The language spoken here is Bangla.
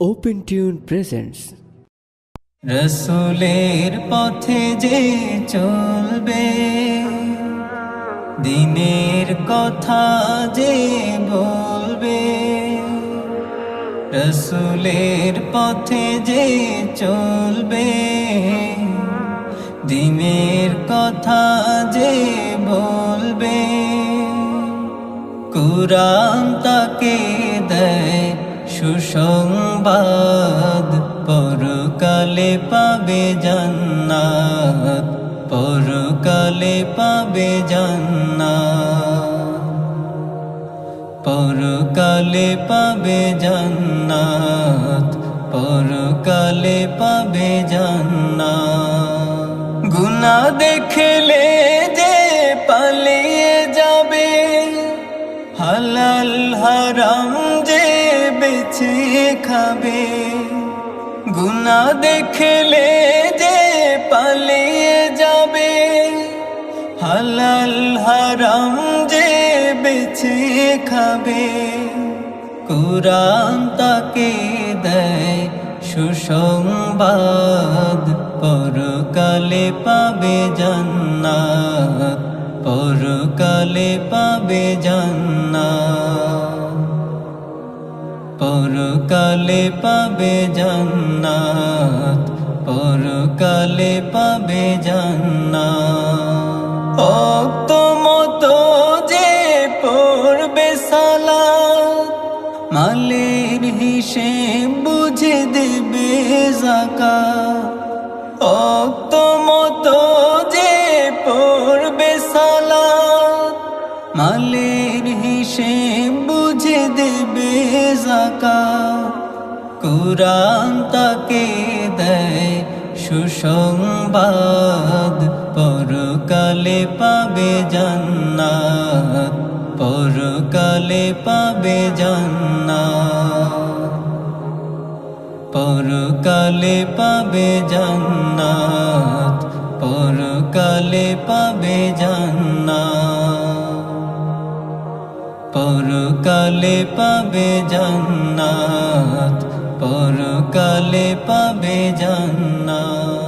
Open টিউন presents রসুলের পথে যে চলবে, দিনের কথা যে বলবে, রসুলের পথে যে চলবে, দিনের কথা যে বলবে কুরান তাকে দেয়। সুসংবাদ পরকালে পাবে জান্নাত, পরকালে পাবে জান্নাত, পরকালে পাবে জান্নাত, পরকালে পাবে জান্নাত। গুনা দেখলে যে পালিয়ে যাবে, হালাল হারাম যে বেছে খাবে। গুনা দেখলে যে পালিয়ে যাবে। হালাল হারাম যে বেছে খাবে। কুরান তাকে দেয় সুসংবাদ। পরকালে পাবে জান্নাত। পরকালে পাবে জান্নাত। পরকালে পাবে জান্নাত, পরকালে পাবে জান্নাত। অক্ত যে পড়বে সালাত, মালের হিসেব বুঝে দেবে জাকাত। অক্ত মালের হিসেব বুঝে দেবে জাকাত কুরান তাকে দেয় সুসংবাদ। পরকালে পাবে জান্নাত। পরকালে পাবে জান্নাত। পরকালে পাবে জান্নাত। পরকালে পাবে জান্নাত। পরকালে পাবে জান্নাত পরকালে পাবে জান্নাত।